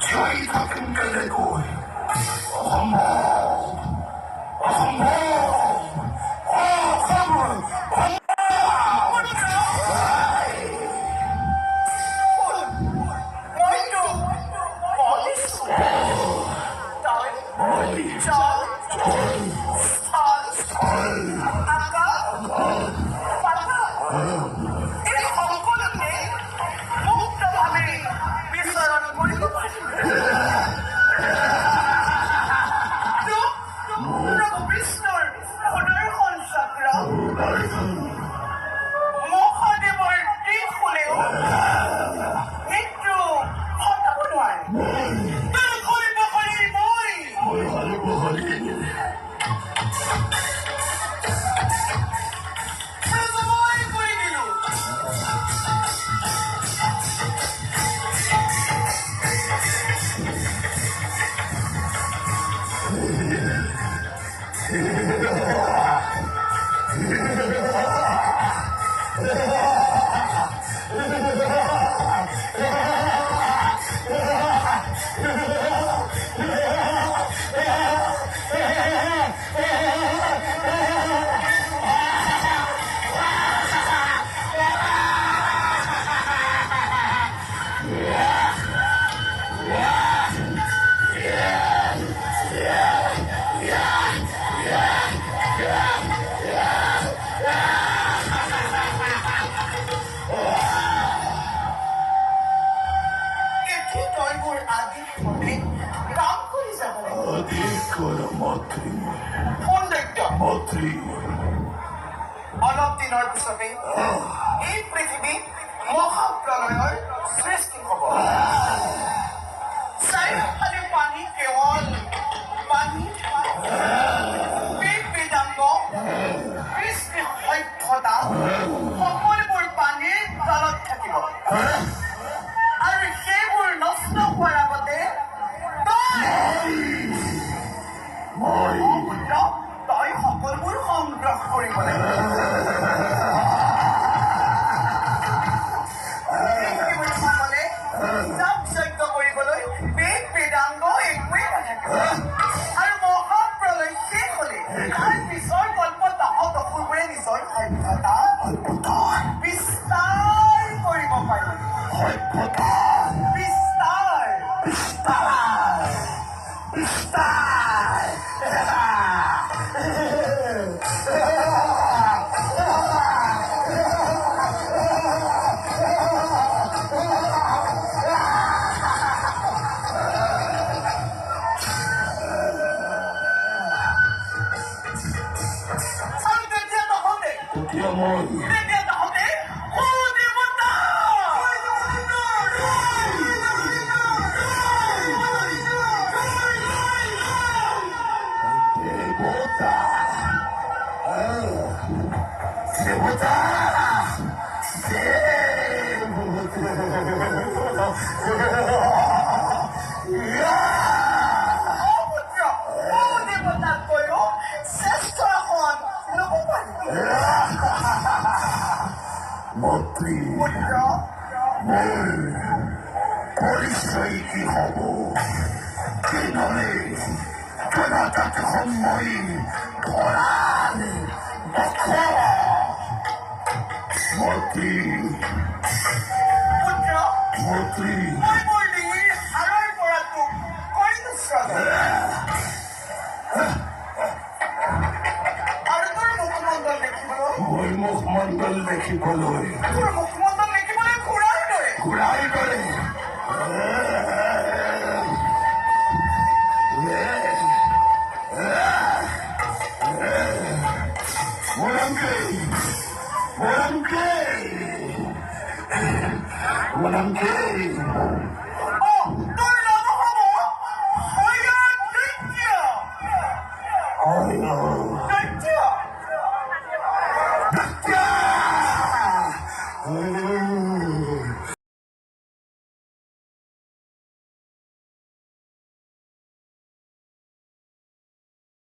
저희 가끔 때리고 어머 어머 Yeah. Ikara matri. Pundakta. Matri. অনন্তি নয় সবে এই পৃথিবী মহাপ্রলয় Oh, no! 세보다 세보다 Murphy. Murphy. Murphy. Murphy. Murphy. Murphy. Murphy. মতন দেখি বলয় ঘোড়াই করে। Oh!